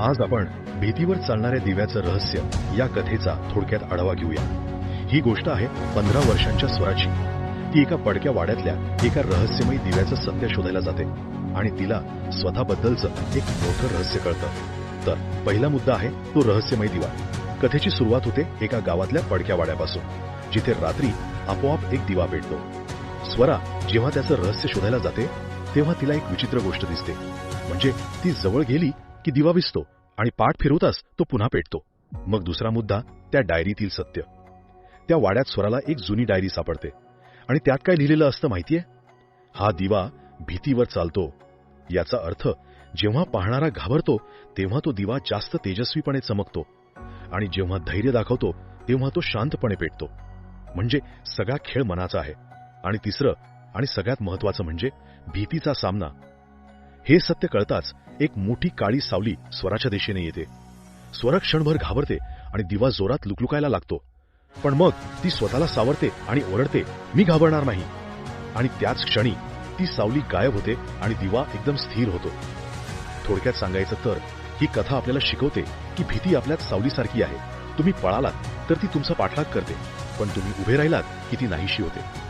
आज आपण भीतीवर चालणाऱ्या दिव्याचं रहस्य या कथेचा थोडक्यात आढावा घेऊया. ही गोष्ट आहे पंधरा वर्षांच्या स्वराची. ती एका पडक्या वाड्यातल्या एका रहस्यमयी दिव्याचं सत्य शोधायला जाते आणि तिला स्वतःबद्दलचं एक मोठं रहस्य कळतं. तर पहिला मुद्दा आहे तो रहस्यमय दिवा. कथेची सुरुवात होते एका गावातल्या पडक्या वाड्यापासून जिथे रात्री आपोआप एक दिवा पेटतो. स्वरा जेव्हा त्याचं रहस्य शोधायला जाते तेव्हा तिला एक विचित्र गोष्ट दिसते. म्हणजे ती जवळ गेली की दिवा विसतो आणि पाठ फिरवताच तो पुन्हा पेटतो. मग दुसरा मुद्दा त्या डायरीतील सत्य. त्या वाड्यात स्वराला एक जुनी डायरी सापडते. आणि त्यात काय लिहिलेलं असतं माहितीये? हा दिवा भीतीवर चालतो. याचा अर्थ जेव्हा पाहणारा घाबरतो तेव्हा तो दिवा जास्त तेजस्वीपणे चमकतो. आणि जेव्हा धैर्य दाखवतो तेव्हा तो शांतपणे पेटतो. म्हणजे सगळा खेळ मनाचा आहे. आणि तिसरं आणि सगळ्यात महत्वाचं म्हणजे भीतीचा सामना. हे सत्य कळताच एक मोठी काळी सावली स्वराच्या दिशेने येते. स्वर क्षणभर घाबरते आणि दिवा जोरात लुकलुकायला लागतो. पण मग ती स्वतःला सावरते आणि ओरडते मी घाबरणार नाही. आणि त्याच क्षणी ती सावली गायब होते आणि दिवा एकदम स्थिर होतो. थोडक्यात सांगायचं तर ही कथा आपल्याला शिकवते की भीती आपल्यात सावलीसारखी आहे. तुम्ही पळालात तर ती तुमचा पाठलाग करते. पण तुम्ही उभे राहिलात की ती नाहीशी होते.